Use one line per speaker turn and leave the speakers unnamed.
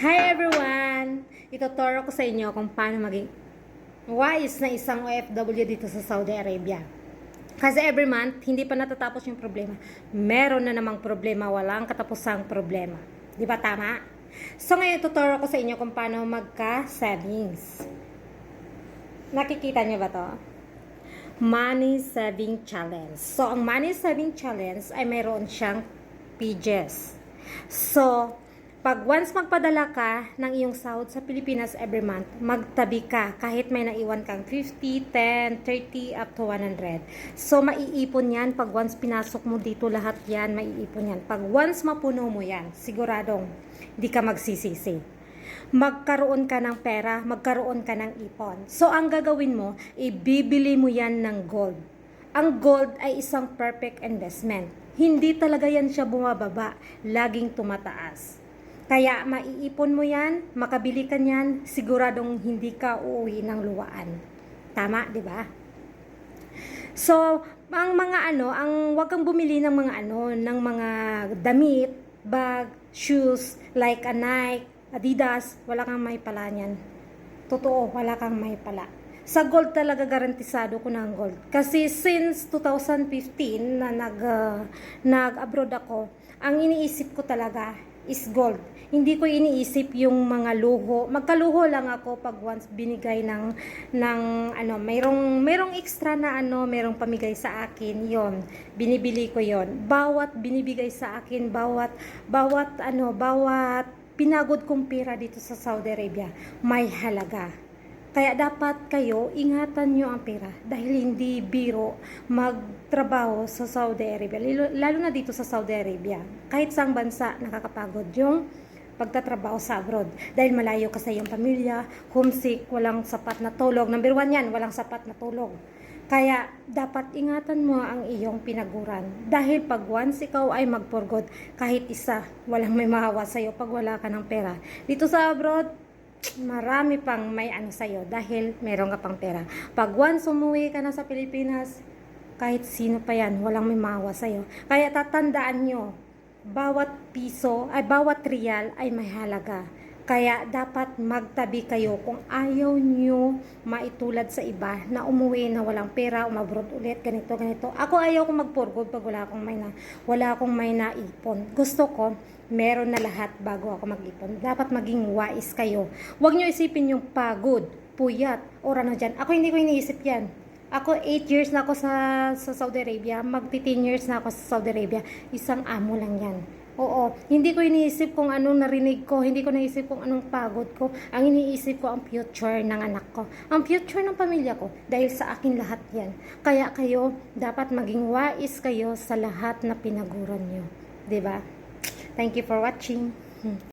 Hi everyone! Ituturo ko sa inyo kung paano maging wise na isang OFW dito sa Saudi Arabia. Kasi every month, hindi pa natatapos yung problema. Meron na namang problema, walang katapusang problema. Di ba tama? So ngayon, tuturo ko sa inyo kung paano magka-savings. Nakikita niyo ba to? Money Saving Challenge. So, ang Money Saving Challenge ay mayroon siyang pages. So, pag once magpadala ka ng iyong sahod sa Pilipinas every month, magtabi ka kahit may naiwan kang 50, 10, 30, up to 100. So, maiipon yan. Pag once pinasok mo dito lahat yan, maiipon yan. Pag once mapuno mo yan, siguradong di ka magsisisi magkaroon ka ng pera, magkaroon ka ng ipon. So, ang gagawin mo, ibibili mo yan ng gold. Ang gold ay isang perfect investment. Hindi talaga yan siya bumababa, laging tumataas. Kaya maiipon mo yan, makabili ka niyan, siguradong hindi ka uuwi ng luwaan. Tama, di ba? So, ang mga ano, ang wag kang bumili ng mga ano, ng mga damit, bag, shoes, like a Nike, Adidas, wala kang may pala niyan. Totoo, wala kang may pala. Sa gold talaga garantisado ko ng gold. Kasi since 2015 na nag uh, nag-abroad ako, ang iniisip ko talaga is gold. Hindi ko iniisip yung mga luho. Magkaluho lang ako pag once binigay ng ng ano, mayroong mayroong extra na ano, mayroong pamigay sa akin, 'yon. Binibili ko 'yon. Bawat binibigay sa akin, bawat bawat ano, bawat pinagod kong pera dito sa Saudi Arabia, may halaga. Kaya dapat kayo, ingatan nyo ang pera dahil hindi biro magtrabaho sa Saudi Arabia. Lalo, na dito sa Saudi Arabia. Kahit saang bansa, nakakapagod yung pagtatrabaho sa abroad. Dahil malayo ka sa iyong pamilya, homesick, walang sapat na tulog. Number one yan, walang sapat na tulog. Kaya dapat ingatan mo ang iyong pinaguran. Dahil pag once ikaw ay magpurgod, kahit isa, walang may mahawa sa'yo pag wala ka ng pera. Dito sa abroad, marami pang may ano sa'yo dahil meron ka pang pera. Pag once umuwi ka na sa Pilipinas, kahit sino pa yan, walang may mahawa sa'yo. Kaya tatandaan nyo, bawat piso, ay bawat real ay may halaga. Kaya dapat magtabi kayo kung ayaw nyo maitulad sa iba na umuwi na walang pera, umabroad ulit, ganito, ganito. Ako ayaw kong magpurgod pag wala akong may na, wala akong may naipon. Gusto ko, meron na lahat bago ako mag-ipon. Dapat maging wise kayo. Huwag nyo isipin yung pagod, puyat, o ano dyan. Ako hindi ko iniisip yan. Ako 8 years na ako sa, sa Saudi Arabia, magti 10 years na ako sa Saudi Arabia. Isang amo lang yan. Oo, hindi ko iniisip kung anong narinig ko, hindi ko naisip kung anong pagod ko. Ang iniisip ko ang future ng anak ko, ang future ng pamilya ko, dahil sa akin lahat yan. Kaya kayo, dapat maging wise kayo sa lahat na pinaguran nyo. ba? Thank you for watching. Hmm.